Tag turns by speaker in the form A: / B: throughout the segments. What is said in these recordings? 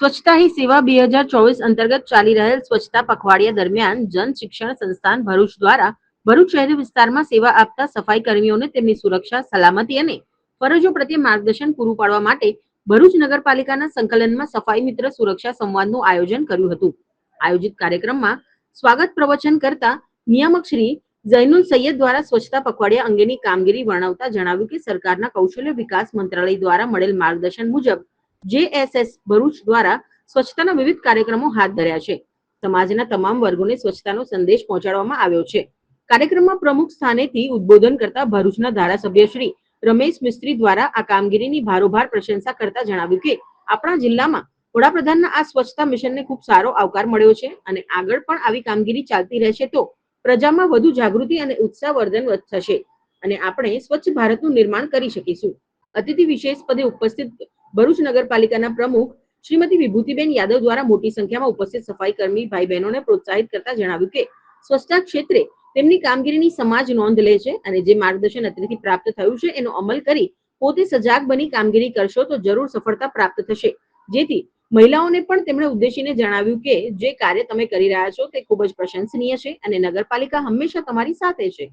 A: સ્વચ્છતા હી સેવા બે હજાર ચોવીસ અંતર્ગત ચાલી રહેલ સ્વચ્છતા પખવાડિયા દરમિયાન જન શિક્ષણ સંસ્થાન ભરૂચ દ્વારા ભરૂચ શહેરી વિસ્તારમાં સેવા આપતા સફાઈ કર્મીઓને તેમની સુરક્ષા, સલામતી અને ફરજો પ્રત્યે માર્ગદર્શન પૂરું પાડવા માટે ભરૂચ નગરપાલિકાના સંકલનમાં સફાઈ મિત્ર સુરક્ષા સંવાદનું આયોજન કર્યું હતું. આયોજિત કાર્યક્રમમાં સ્વાગત પ્રવચન કરતા નિયામક શ્રી જૈનુલ સૈયદ દ્વારા સ્વચ્છતા પખવાડિયા અંગેની કામગીરી વર્ણવતા જણાવ્યું કે સરકારના કૌશલ્ય વિકાસ મંત્રાલય દ્વારા મળેલ માર્ગદર્શન મુજબ જેએસએસ ભરૂચ દ્વારા સ્વચ્છતાના વિવિધ કાર્યક્રમો હાથ ધર્યા છે. સમાજના તમામ વર્ગોને સ્વચ્છતાનો સંદેશ પહોંચાડવામાં આવ્યો છે. કાર્યક્રમમાં પ્રમુખ સ્થાનેથી ઉદબોધન કરતા ભરૂચના ધારાસભ્ય શ્રી રમેશ મિસ્ત્રી દ્વારા આ કામગીરીની ભારોભાર પ્રશંસા કરતા જણાવ્યું કે, આપણા જિલ્લામાં વડાપ્રધાનના આ સ્વચ્છતા મિશનને ખૂબ સારો આવકાર મળ્યો છે અને આગળ પણ આવી કામગીરી ચાલતી રહેશે તો પ્રજામાં વધુ જાગૃતિ અને ઉત્સાહવર્ધન થશે. અને આપણે સ્વચ્છ ભારતનું નિર્માણ કરી શકીશું. અતિથિ વિશેષ પદે ઉપસ્થિત ભરૂચ નગરપાલિકાના પ્રમુખ શ્રીમતી વિભૂતિબેન યાદવ દ્વારા મોટી સંખ્યામાં ઉપસ્થિત સફાઈ કર્મી ભાઈ બહેનોને પ્રોત્સાહિત કરતા જણાવ્યું કે સ્વચ્છતા ક્ષેત્રે તેમની કામગીરીની સમાજ નોંધ લે છે અને જે માર્ગદર્શન અત્રેથી પ્રાપ્ત થયું છે એનો અમલ કરી પોતે સજાગ બની કામગીરી કરશો તો જરૂર સફળતા પ્રાપ્ત થશે. જેથી મહિલાઓને પણ તેમણે ઉદ્દેશીને જણાવ્યું કે જે કાર્ય તમે કરી રહ્યા છો તે ખૂબ જ પ્રશંસનીય છે અને નગરપાલિકા હંમેશા તમારી સાથે છે.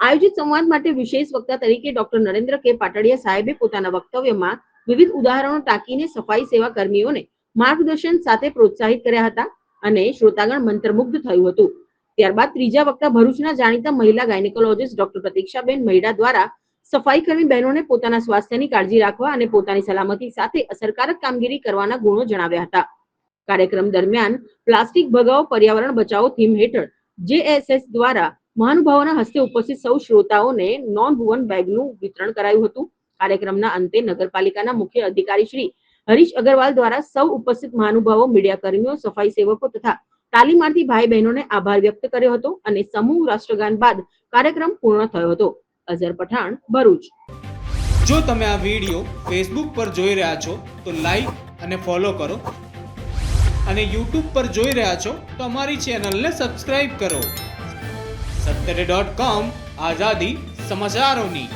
A: આયોજિત સંવાદ માટે વિશેષ વક્તા તરીકે ડોક્ટર નરેન્દ્ર કે પાટડિયા સાહેબે પોતાના વક્તવ્યમાં વિવિધ ઉદાહરણો ટાંકીને સફાઈ સેવા કર્મીઓને માર્ગદર્શન સાથે પ્રોત્સાહિત કર્યા હતા અને શ્રોતાગણ મંત્રમુગ્ધ થયું હતું. ત્યારબાદ ત્રીજા વક્તા ભરૂચના જાણીતા મહિલા ગાયનેકોલોજીસ્ટ ડોક્ટર પ્રતીક્ષાબેન મહિડા દ્વારા સફાઈ કર્મી બહેનોને પોતાના સ્વાસ્થ્યની કાળજી રાખવા અને પોતાની સલામતી સાથે અસરકારક કામગીરી કરવાના ગુણો જણાવ્યા હતા. કાર્યક્રમ દરમિયાન પ્લાસ્ટિક ભગાવો પર્યાવરણ બચાવો થીમ હેઠળ જેએસએસ દ્વારા મહાનુભાવોના હસ્તે ઉપસ્થિત સૌ શ્રોતાઓને નોન વુવન બેગનું વિતરણ કરાયું હતું. કાર્યક્રમના અંતે નગરપાલિકાના મુખ્ય અધિકારી શ્રી હરીશ અગરવાલ દ્વારા સૌ ઉપસ્થિત મહાનુભાવો મીડિયા કર્મીઓ સફાઈ સેવકો તથા તાલીમાર્થી ભાઈ બહેનોને આભાર વ્યક્ત કર્યો હતો અને સમૂહ રાષ્ટ્રગાન બાદ કાર્યક્રમ પૂર્ણ થયો હતો. અઝર પઠાણ, ભરૂચ.
B: જો તમે આ વીડિયો ફેસબુક પર જોઈ રહ્યા છો, તો લાઈક અને ફોલો કરો. અને યુટ્યુબ પર જોઈ રહ્યા છો, તો અમારી ચેનલને સબસ્ક્રાઇબ કરો. સત્તરે ડોટ કોમ આઝાદી સમાચારોની.